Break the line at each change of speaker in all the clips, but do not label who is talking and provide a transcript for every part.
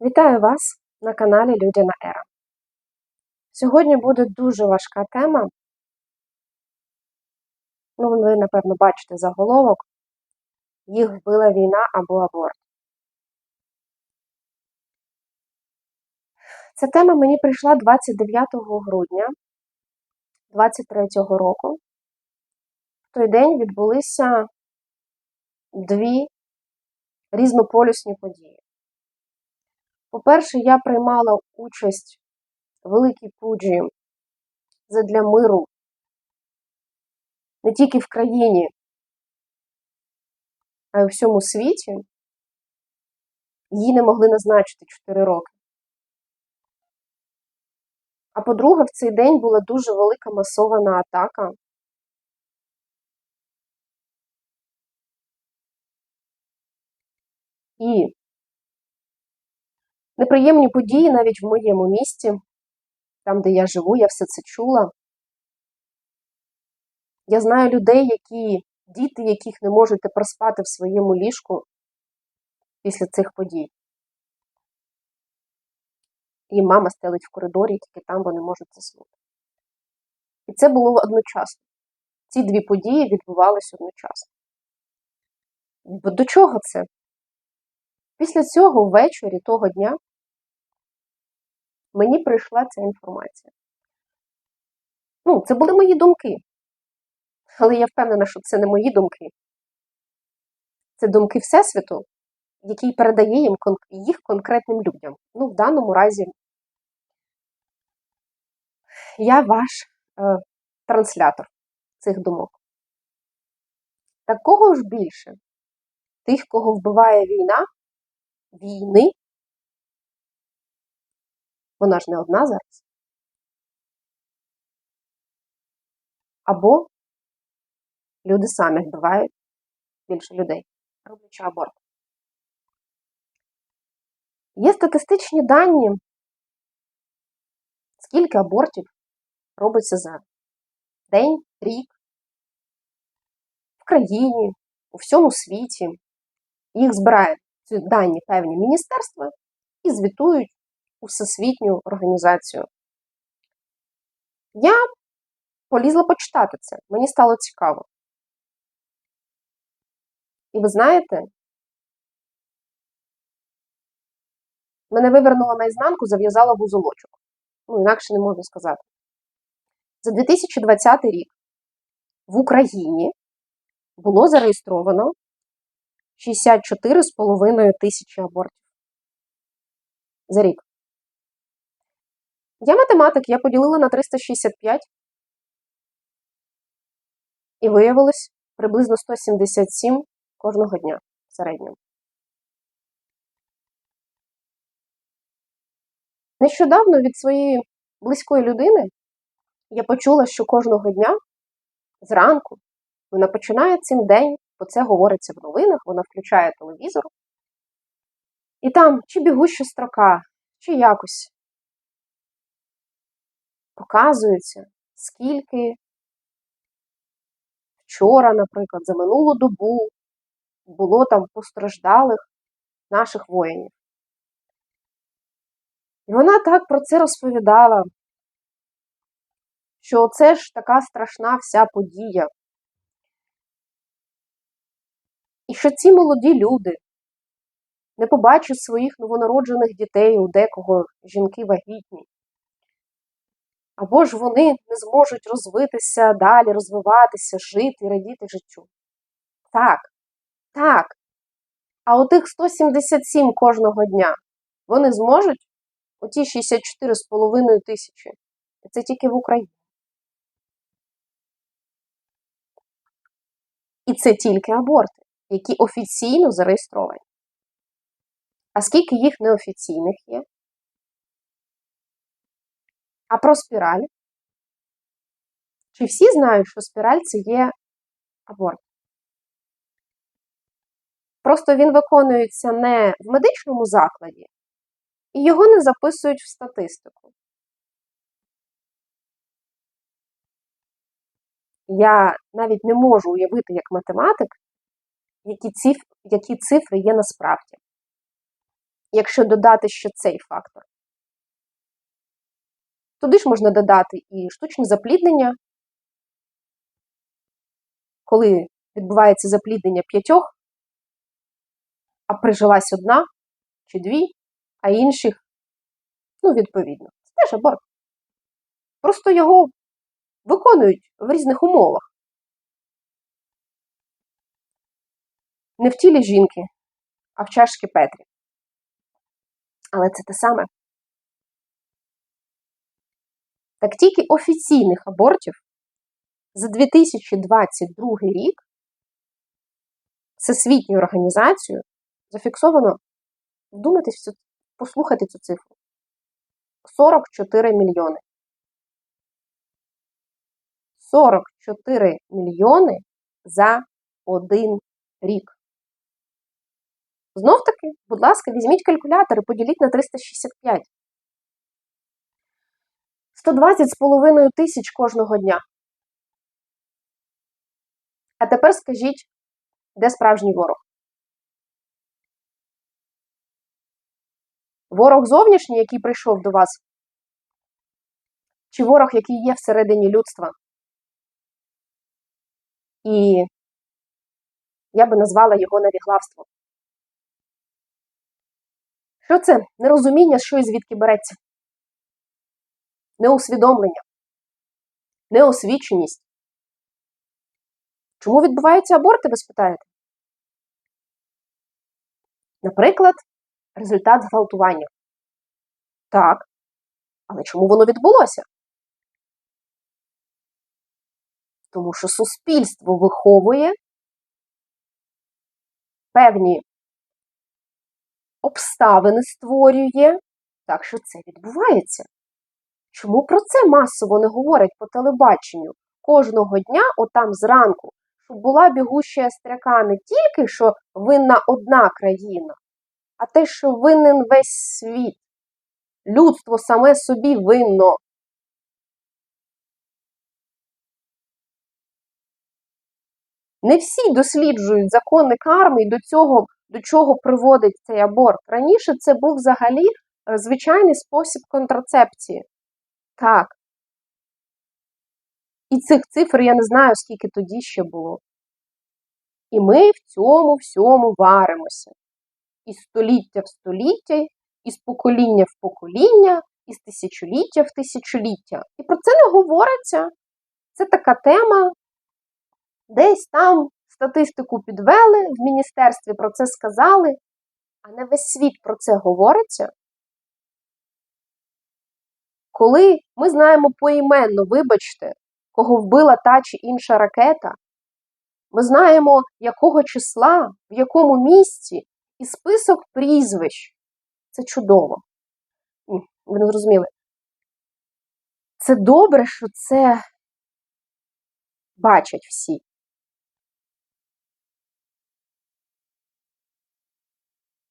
Вітаю вас на каналі Людяна Ера. Сьогодні буде дуже важка тема. Ну, ви, напевно, бачите заголовок. Їх вбила війна або аборт. Ця тема мені прийшла 29 грудня 23 року. В той день відбулися дві різнополюсні події. По-перше, я приймала участь в великій пуджі задля миру не тільки в країні, а й у всьому світі. Її не могли назначити 4 роки. А по-друге, в цей день була дуже велика масована атака. І неприємні події навіть в моєму місті, там, де я живу, я все це чула. Я знаю людей, які, діти, яких не можете проспати в своєму ліжку після цих подій. І мама стелить в коридорі, тільки там вони можуть заснути. І це було одночасно. Ці дві події відбувалися одночасно. До чого це? Після цього ввечері того дня мені прийшла ця інформація. Ну, це були мої думки. Але я впевнена, що це не мої думки. Це думки Всесвіту, який передає їм їх конкретним людям. Ну, в даному разі, я ваш е, транслятор цих думок. Так кого ж більше? Тих, кого вбиває війна, війни. Вона ж не одна зараз. Або люди самі вбивають більше людей, роблячи аборт. Є статистичні дані, скільки абортів робиться за день, рік, в країні, у всьому світі. Їх збирають ці дані певні міністерства і звітують у всесвітню організацію. Я полізла почитати це, мені стало цікаво. І ви знаєте, мене вивернуло наізнанку, зав'язала вузолочок. Ну, інакше не можу сказати. За 2020 рік в Україні було зареєстровано 64,5 тисячі абортів. За рік. Я математик, я поділила на 365 і виявилось приблизно 177 кожного дня в середньому. Нещодавно від своєї близької людини я почула, що кожного дня зранку вона починає цим день, бо це говориться в новинах, вона включає телевізор, і там чи бігуща строка, чи якось показується, скільки вчора, наприклад, за минулу добу було там постраждалих наших воїнів. І вона так про це розповідала, що це ж така страшна вся подія. І що ці молоді люди не побачать своїх новонароджених дітей, у декого жінки вагітні, або ж вони не зможуть розвитися далі, розвиватися, жити, радіти життю. Так, так. А у тих 177 кожного дня вони зможуть оті 64,5 тисячі. Це тільки в Україні. І це тільки аборти, які офіційно зареєстровані. А скільки їх неофіційних є? А про спіраль? Чи всі знають, що спіраль це є аборт? Просто він виконується не в медичному закладі, і його не записують в статистику. Я навіть не можу уявити як математик, які цифри, які цифри є насправді. якщо додати ще цей фактор. Туди ж можна додати і штучне запліднення, коли відбувається запліднення п'ятьох, а прижилась одна чи дві, а інших, ну, відповідно. Це теж аборт. Просто його виконують в різних умовах. Не в тілі жінки, а в чашки Петрі. Але це те саме. Так тільки офіційних абортів за 2022 рік Всесвітньою організацією зафіксовано, вдумайтесь, послухайте цю цифру, 44 мільйони. 44 мільйони за один рік. Знов таки, будь ласка, візьміть калькулятор і поділіть на 365. 120 з половиною тисяч кожного дня. А тепер скажіть, де справжній ворог? Ворог зовнішній, який прийшов до вас? Чи ворог, який є всередині людства? І я би назвала його навіглавством. Що це? Нерозуміння, що і звідки береться? Неусвідомлення, неосвіченість. Чому відбуваються аборти, ви спитаєте? Наприклад, результат зґвалтування. Так. Але чому воно відбулося? Тому що суспільство виховує певні обставини створює, так що це відбувається. Чому про це масово не говорять по телебаченню? Кожного дня, отам зранку, щоб була бігуща стряка не тільки, що винна одна країна, а те, що винен весь світ. Людство саме собі винно. Не всі досліджують закони карми і до цього, до чого приводить цей аборт. Раніше це був взагалі е, звичайний спосіб контрацепції. Так. І цих цифр я не знаю, скільки тоді ще було. І ми в цьому всьому варимося. Із століття в століття, із покоління в покоління, із тисячоліття в тисячоліття. І про це не говориться. Це така тема. Десь там статистику підвели, в міністерстві про це сказали, а не весь світ про це говориться. Коли ми знаємо поіменно, вибачте, кого вбила та чи інша ракета, ми знаємо, якого числа, в якому місці, і список прізвищ. Це чудово. Ви не зрозуміли. Це добре, що це бачать всі.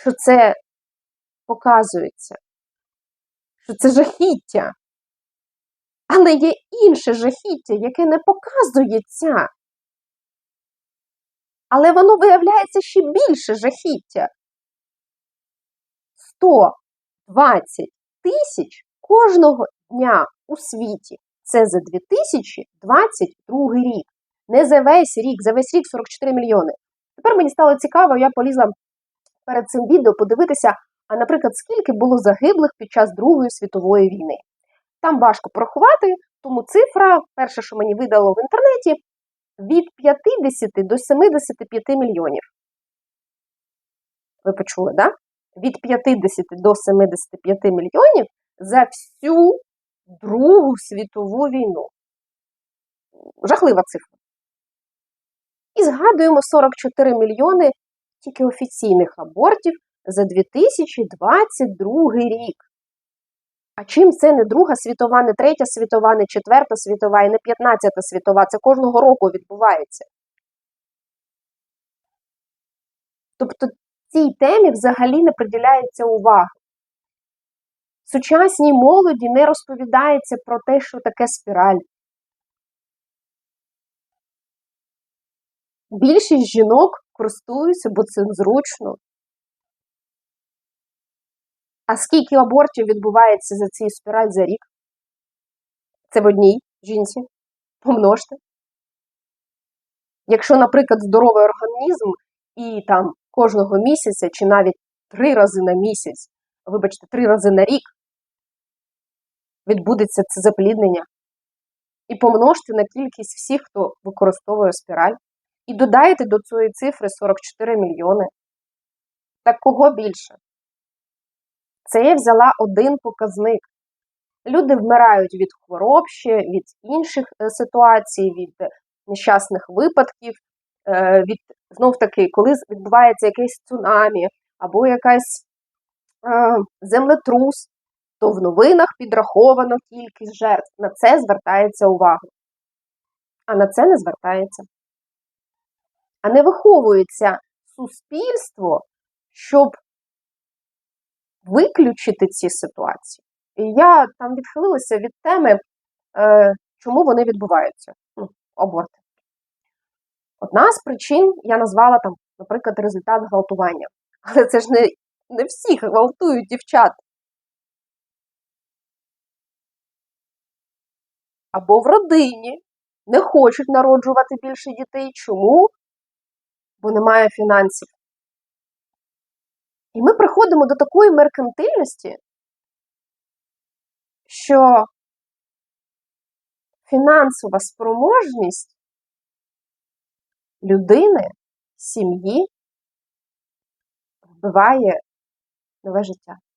Що це показується що це жахіття. Але є інше жахіття, яке не показується. Але воно виявляється ще більше жахіття. 120 тисяч кожного дня у світі. Це за 2022 рік. Не за весь рік, за весь рік 44 мільйони. Тепер мені стало цікаво, я полізла перед цим відео подивитися, а, наприклад, скільки було загиблих під час Другої світової війни. Там важко порахувати, тому цифра, перше, що мені видало в інтернеті, від 50 до 75 мільйонів. Ви почули? Да? Від 50 до 75 мільйонів за всю Другу світову війну. Жахлива цифра. І згадуємо 44 мільйони тільки офіційних абортів за 2022 рік. А чим це не Друга світова, не Третя світова, не Четверта світова і не П'ятнадцята світова? Це кожного року відбувається. Тобто цій темі взагалі не приділяється увага. Сучасній молоді не розповідається про те, що таке спіраль. Більшість жінок користуються, бо це зручно. А скільки абортів відбувається за цей спіраль за рік? Це в одній жінці. Помножте. Якщо, наприклад, здоровий організм і там кожного місяця, чи навіть три рази на місяць, вибачте, три рази на рік відбудеться це запліднення, і помножте на кількість всіх, хто використовує спіраль, і додайте до цієї цифри 44 мільйони. Так кого більше? Це я взяла один показник. Люди вмирають від хвороб ще, від інших е, ситуацій, від е, нещасних випадків, е, від знов таки, коли відбувається якесь цунамі або якась землетрус, то в новинах підраховано кількість жертв. На це звертається увага. А на це не звертається. А не виховується суспільство, щоб виключити ці ситуації. І я там відхилилася від теми, е, чому вони відбуваються, ну, аборти. Одна з причин я назвала там, наприклад, результат гвалтування. Але це ж не, не всіх гвалтують дівчат. Або в родині не хочуть народжувати більше дітей. Чому? Бо немає фінансів. І ми приходимо до такої меркантильності, що фінансова спроможність людини, сім'ї вбиває нове життя.